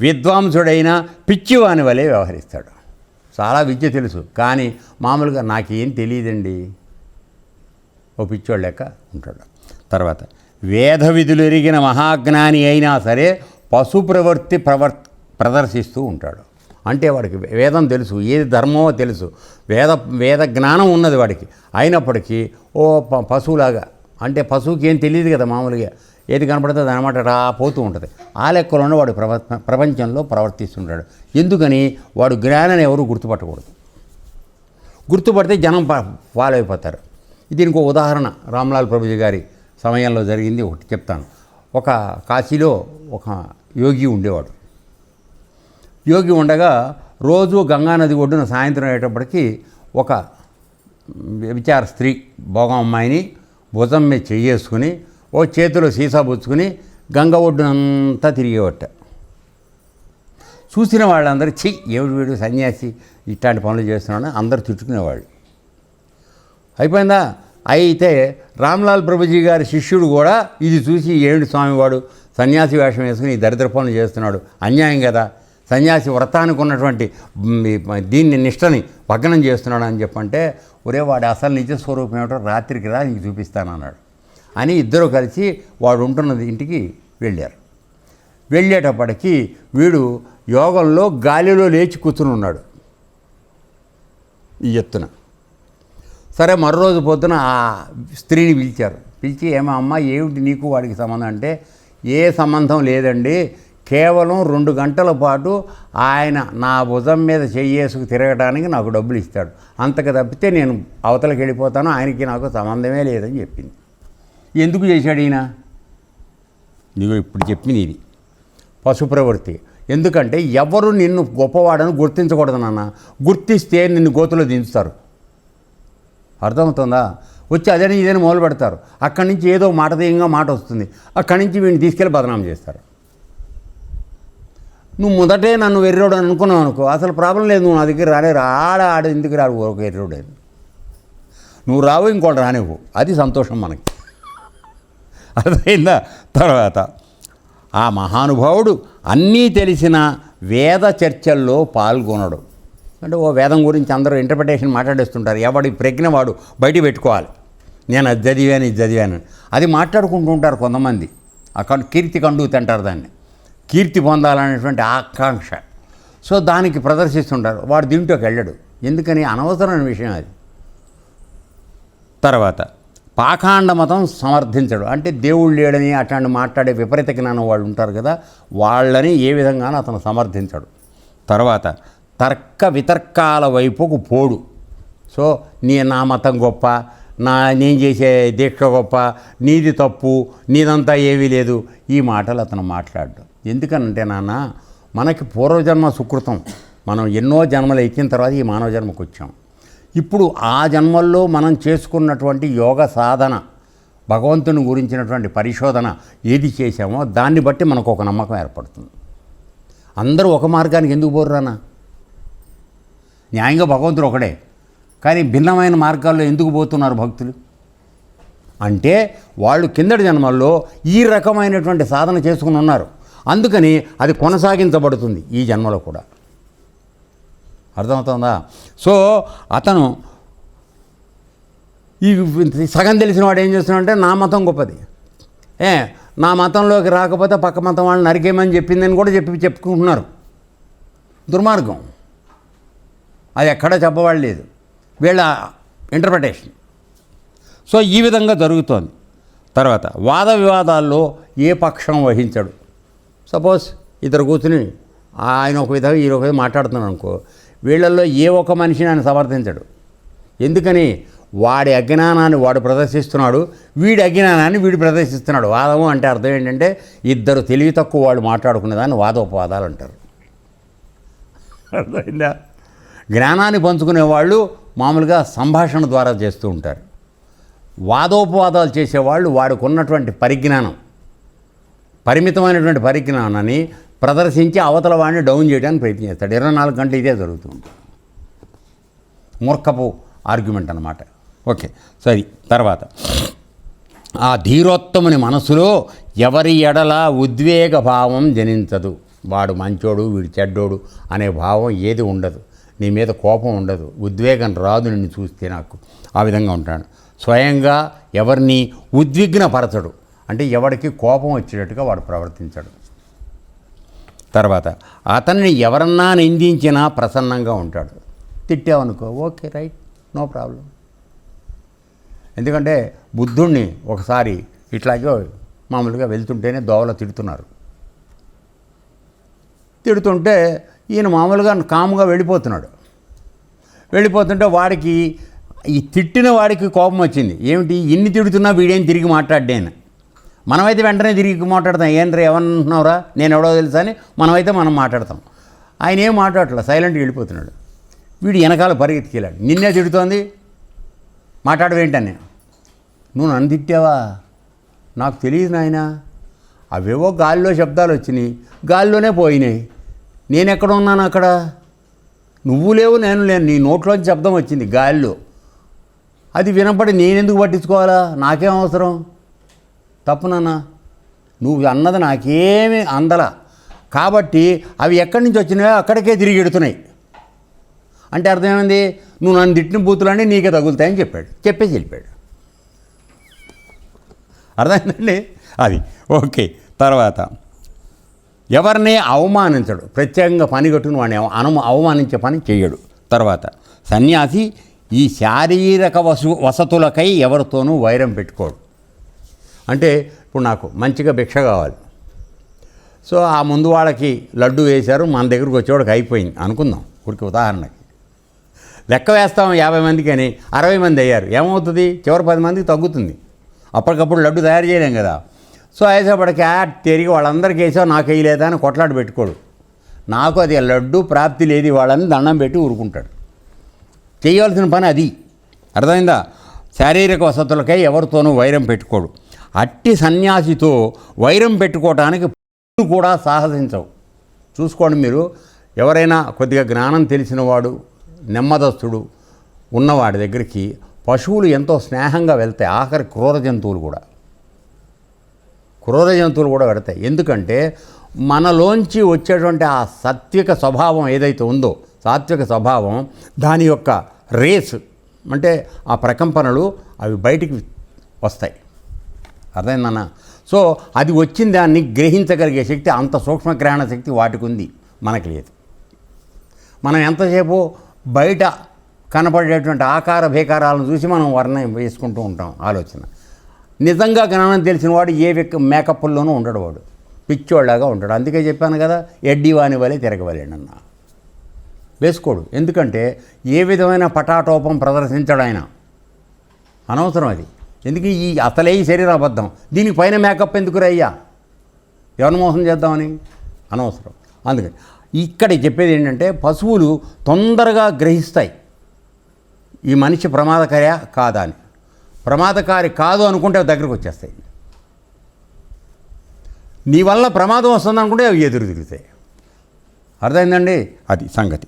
విద్వాంసుడైన పిచ్చివాని వలె వ్యవహరిస్తాడు. చాలా విద్య తెలుసు. కానీ మామూలుగా నాకేం తెలియదండి. ఓ పిచ్చోడు లెక్క ఉంటాడు. తర్వాత వేద విధులు ఎరిగిన మహాజ్ఞాని అయినా సరే పశు ప్రవర్తి ప్రవర్ ప్రదర్శిస్తూ ఉంటాడు. అంటే వాడికి వేదం తెలుసు. ఏది ధర్మమో తెలుసు. వేద వేద జ్ఞానం ఉన్నది వాడికి. అయినప్పటికీ ఓ ప- పశువులాగా. అంటే పశువుకి ఏం తెలియదు కదా మామూలుగా. ఏది కనపడుతుంది అనమాట రా పోతూ ఉంటుంది. ఆ లెక్కలోనే వాడు ప్రవ ప్రపంచంలో ప్రవర్తిస్తుంటాడు. ఎందుకని? వాడు జ్ఞానాన్ని ఎవరు గుర్తుపట్టకూడదు. గుర్తుపడితే జనం పా- ఫాలో అయిపోతారు దీనికి ఒక ఉదాహరణ. రామ్లాల్ ప్రభుజీ గారి సమయంలో జరిగింది ఒకటి చెప్తాను. ఒక కాశీలో ఒక యోగి ఉండేవాడు. యోగి ఉండగా రోజు గంగానది ఒడ్డున సాయంత్రం అయ్యేటప్పటికి ఒక విచార స్త్రీ భోగం అమ్మాయిని భుజం మీద చెయ్యేసుకుని ఓ చేతిలో సీసా పుచ్చుకుని గంగ ఒడ్డునంతా తిరిగేవట. చూసిన వాళ్ళందరూ చి ఏమిటి వీడు సన్యాసి ఇట్లాంటి పనులు చేస్తున్నాడని అందరూ తిట్టుకునేవాళ్ళు. అయిపోయిందా? అయితే రామ్లాల్ ప్రభుజీ గారి శిష్యుడు కూడా ఇది చూసి ఏమిటి స్వామివాడు సన్యాసి వేషం వేసుకుని ఈ దరిద్ర పనులు చేస్తున్నాడు అన్యాయం కదా సన్యాసి వ్రతానికి ఉన్నటువంటి దీన్ని నిష్టని భగ్నం చేస్తున్నాడు అని చెప్పంటే ఒరే వాడు అసలు నిజ స్వరూపం ఏమిటో రాత్రికి రా నీకు చూపిస్తానన్నాడు. అని ఇద్దరు కలిసి వాడు ఉంటున్నది ఇంటికి వెళ్ళారు. వెళ్ళేటప్పటికి వీడు యోగంలో గాలిలో లేచి కూర్చుని ఉన్నాడు ఈ ఎత్తున. సరే మరో రోజు పొద్దున ఆ స్త్రీని పిలిచారు. పిలిచి ఏమో అమ్మ ఏమిటి నీకు వాడికి సంబంధం? అంటే ఏ సంబంధం లేదండి. కేవలం రెండు గంటల పాటు ఆయన నా భుజం మీద చెయ్యేసుకు తిరగడానికి నాకు డబ్బులు ఇస్తాడు. అంతకు తప్పితే నేను అవతలకి వెళ్ళిపోతాను. ఆయనకి నాకు సంబంధమే లేదని చెప్పింది. ఎందుకు చేశాడు ఈయన? నీవు ఇప్పుడు చెప్పింది ఇది. పశుప్రవృత్తి. ఎందుకంటే ఎవరు నిన్ను గొప్పవాడని గుర్తించకూడదు నాన్న. గుర్తిస్తే నిన్ను గోతులో దించుతారు. అర్థమవుతుందా? వచ్చి అదని ఇదని మొదలు పెడతారు. అక్కడి నుంచి ఏదో మాట మాట వస్తుంది. అక్కడి నుంచి వీడిని తీసుకెళ్ళి బదనాం చేస్తారు. నువ్వు మొదటే నన్ను వెర్రోడు అనుకున్నావు అనుకో. అసలు ప్రాబ్లం లేదు. నువ్వు నా దగ్గర రాలే. ఆడ ఆడ ఎందుకు రాడు? ఒక వెర్రోడు నువ్వు రావు ఇంకోటి రానివ్వు. అది సంతోషం మనకి. అర్థమైందా తర్వాత. ఆ మహానుభావుడు అన్నీ తెలిసిన వేద చర్చల్లో పాల్గొనడు. అంటే ఓ వేదం గురించి అందరూ ఇంటర్ప్రిటేషన్ మాట్లాడేస్తుంటారు. ఎవడి ప్రజ్ఞ వాడు బయట పెట్టుకోవాలి. నేను అది చదివాను ఇది చదివాను. అది మాట్లాడుకుంటూ ఉంటారు కొంతమంది. అక్కడ కీర్తి కండు తింటారు దాన్ని. కీర్తి పొందాలనేటువంటి ఆకాంక్ష. సో దానికి ప్రదర్శిస్తుంటారు. వాడు దీంట్లోకి వెళ్ళడు. ఎందుకని? అనవసరమైన విషయం అది. తర్వాత. పాఖాండ మతం సమర్థించడు. అంటే దేవుడు లేడని అట్లాంటి మాట్లాడే విపరీత జ్ఞానం వాళ్ళు ఉంటారు కదా వాళ్ళని ఏ విధంగానూ అతను సమర్థించడు. తర్వాత తర్క వితర్కాల వైపుకు పోడు. సో నీ నా మతం గొప్ప నా నేను చేసే దీక్ష గొప్ప నీది తప్పు నీదంతా ఏమీ లేదు ఈ మాటలు అతను మాట్లాడు ఎందుకనంటే నాన్న మనకి పూర్వజన్మ సుకృతం. మనం ఎన్నో జన్మలు ఎక్కిన తర్వాత ఈ మానవ జన్మకు వచ్చాం. ఇప్పుడు ఆ జన్మల్లో మనం చేసుకున్నటువంటి యోగ సాధన భగవంతుని గురించినటువంటి పరిశోధన ఏది చేశామో దాన్ని బట్టి మనకు ఒక నమ్మకం ఏర్పడుతుంది. అందరూ ఒక మార్గానికి ఎందుకు పోర్రానా న్యాయంగా భగవంతుడు ఒకడే కానీ భిన్నమైన మార్గాల్లో ఎందుకు పోతున్నారు భక్తులు? అంటే వాళ్ళు కిందటి జన్మల్లో ఈ రకమైనటువంటి సాధన చేసుకుని ఉన్నారు. అందుకని అది కొనసాగించబడుతుంది ఈ జన్మలో కూడా. అర్థమవుతుందా? సో అతను ఈ సగం తెలిసిన వాడు ఏం చేస్తున్నాడంటే నా మతం గొప్పది. ఏ నా మతంలోకి రాకపోతే పక్క మతం వాళ్ళని నరికేయమని చెప్పిందని కూడా చెప్పి చెప్పుకుంటున్నారు. దుర్మార్గం. అది ఎక్కడా చెప్పబడలేదు వీళ్ళ ఇంటర్ప్రిటేషన్ సో ఈ విధంగా జరుగుతోంది. తర్వాత వాద వివాదాల్లో ఏ పక్షం వహించడు. సపోజ్ ఇద్దరు కూర్చుని ఆయన ఒక విధంగా ఈయన ఒక మాట్లాడుతున్నాను మాట్లాడుతున్నాడు అనుకో వీళ్ళల్లో ఏ ఒక్క మనిషిని ఆయన సమర్థించడు. ఎందుకని? వాడి అజ్ఞానాన్ని వాడు ప్రదర్శిస్తున్నాడు వీడి అజ్ఞానాన్ని వీడు ప్రదర్శిస్తున్నాడు. వాదము అంటే అర్థం ఏంటంటే ఇద్దరు తెలివి తక్కువ వాళ్ళు మాట్లాడుకునేదాన్ని వాదోపవాదాలు అంటారు. అర్థమైందా? జ్ఞానాన్ని పంచుకునే వాళ్ళు మామూలుగా సంభాషణ ద్వారా చేస్తూ ఉంటారు. వాదోపవాదాలు చేసేవాళ్ళు వాడికి ఉన్నటువంటి పరిజ్ఞానం పరిమితమైనటువంటి పరిజ్ఞానాన్ని ప్రదర్శించి అవతల వాడిని డౌన్ చేయడానికి ప్రయత్నం చేస్తాడు. ఇరవై నాలుగు గంటలు ఇదే జరుగుతుంది మూర్ఖపు ఆర్గ్యుమెంట్ అన్నమాట. ఓకే సరే తర్వాత. ఆ ధీరోత్తముని మనసులో ఎవరి ఎడల ఉద్వేగ భావం జనించదు. వాడు మంచోడు వీడు చెడ్డోడు అనే భావం ఏది ఉండదు. నీ మీద కోపం ఉండదు. ఉద్వేగం రాదు నిన్ను చూస్తే నాకు. ఆ విధంగా ఉంటాడు. స్వయంగా ఎవరిని ఉద్విగ్నపరచడు. అంటే ఎవరికి కోపం వచ్చేటట్టుగా వాడు ప్రవర్తించడు. తర్వాత అతన్ని ఎవరన్నా నిందించినా ప్రసన్నంగా ఉంటాడు. తిట్టావనుకో ఓకే రైట్ నో ప్రాబ్లం. ఎందుకంటే బుద్ధుణ్ణి ఒకసారి ఇట్లాగే మామూలుగా వెళ్తుంటేనే దోవలో తిడుతున్నారు. తిడుతుంటే ఈయన మామూలుగా కాముగా వెళ్ళిపోతున్నాడు. వెళ్ళిపోతుంటే వాడికి ఈ తిట్టిన వాడికి కోపం వచ్చింది. ఏమిటి? ఇన్ని తిడుతున్నా వీడేం తిరిగి మాట్లాడ్డాను మనమైతే వెంటనే తిరిగి మాట్లాడతాం. ఏంట్రా ఏమన్నావురా నేను ఎవడో తెలుసా అని మనమైతే మనం మాట్లాడతాం. ఆయన ఏం మాట్లాడట్లే? సైలెంట్గా వెళ్ళిపోతున్నాడు. వీడు వెనకాల పరిగెత్తికెళ్ళాడు. నిన్నే తిడుతోంది? మాట్లాడవేంటని నువ్వు నన్ను తిట్టావా? నాకు తెలియదు నాయన. అవేవో గాలిలో శబ్దాలు వచ్చినాయి. గాలిలోనే పోయినాయి. నేను ఎక్కడ ఉన్నాను అక్కడ? నువ్వు లేవు నేను లేను. నీ నోట్లోంచి శబ్దం వచ్చింది గాలిలో. అది వినపడి నేనెందుకు పట్టించుకోవాలా? నాకేం అవసరం? తప్పు నాన్న నువ్వు అన్నది నాకేమీ అందల. కాబట్టి అవి ఎక్కడి నుంచి వచ్చినాయో అక్కడికే తిరిగి ఎడుతున్నాయి. అంటే అర్థమైంది నువ్వు నన్ను తిట్టిన బూతులన్నీ నీకే తగులుతాయని చెప్పాడు. చెప్పేసి వెళ్ళిపోయాడు. అర్థమైందండి? అది. ఓకే. తర్వాత ఎవరిని అవమానించడు. ప్రత్యేకంగా పని కట్టుకుని వాడిని అను అవమానించే పని చేయడు. తర్వాత సన్యాసి ఈ శారీరక వసు వసతులకై ఎవరితోనూ వైరం పెట్టుకోడు. అంటే ఇప్పుడు నాకు మంచిగా భిక్ష కావాలి. సో ఆ ముందు వాళ్ళకి లడ్డు వేశారు మన దగ్గరకు వచ్చేవాడికి అయిపోయింది అనుకుందాం ఊరికి ఉదాహరణకి. లెక్క వేస్తాం యాభై మందికి అని అరవై మంది అయ్యారు. ఏమవుతుంది? చివరి పది మందికి తగ్గుతుంది. అప్పటికప్పుడు లడ్డు తయారు చేయలేం కదా. సో వేసేపటికి ఆ తిరిగి వాళ్ళందరికీ వేసావు నాకు వేయలేదా అని కొట్లాట పెట్టుకోడు. నాకు అది లడ్డు ప్రాప్తి లేదు వాళ్ళని దండం పెట్టి ఊరుకుంటాడు. చేయవలసిన పని అది. అర్థమైందా? శారీరక వసతులకై ఎవరితోనూ వైరం పెట్టుకోడు. అట్టి సన్యాసితో వైరం పెట్టుకోవటానికి కూడా సాహసించవు. చూసుకోండి మీరు ఎవరైనా కొద్దిగా జ్ఞానం తెలిసినవాడు నెమ్మదస్తుడు ఉన్నవాడి దగ్గరికి పశువులు ఎంతో స్నేహంగా వెళ్తాయి ఆఖరి క్రూర జంతువులు కూడా. క్రూర జంతువులు కూడా పెడతాయి ఎందుకంటే మనలోంచి వచ్చేటువంటి ఆ సాత్విక స్వభావం ఏదైతే ఉందో సాత్విక స్వభావం దాని యొక్క రేస్ అంటే ఆ ప్రకంపనలు అవి బయటికి వస్తాయి. అర్థమైందన్న సో అది వచ్చిన దాన్ని గ్రహించగలిగే శక్తి అంత సూక్ష్మ గ్రహణ శక్తి వాటికి ఉంది మనకి లేదు. మనం ఎంతసేపు బయట కనపడేటువంటి ఆకార భీకారాలను చూసి మనం వర్ణం వేసుకుంటూ ఉంటాం ఆలోచన. నిజంగా జ్ఞానం తెలిసిన వాడు ఏ వ్యక్తి మేకప్ల్లోనూ ఉండడు వాడు. పిచ్చోళ్ళగా ఉంటాడు. అందుకే చెప్పాను కదా ఎడ్డి వాని వలె అన్న వేసుకోడు. ఎందుకంటే ఏ విధమైన పటాటోపం ప్రదర్శించడు ఆయన. అనవసరం అది. ఎందుకు ఈ అసలే ఈ శరీర అబద్ధం? దీనికి పైన మేకప్ ఎందుకు రయ్యా ఎవరిని మోసం చేద్దామని? అనవసరం. అందుకని. ఇక్కడ చెప్పేది ఏంటంటే పశువులు తొందరగా గ్రహిస్తాయి. ఈ మనిషి ప్రమాదకార్య కాదా అని. ప్రమాదకారి కాదు అనుకుంటే అవి దగ్గరకు వచ్చేస్తాయి. నీ వల్ల ప్రమాదం వస్తుంది అనుకుంటే అవి ఎదురు తిరుగుతాయి. అర్థమైందండి? అది సంగతి.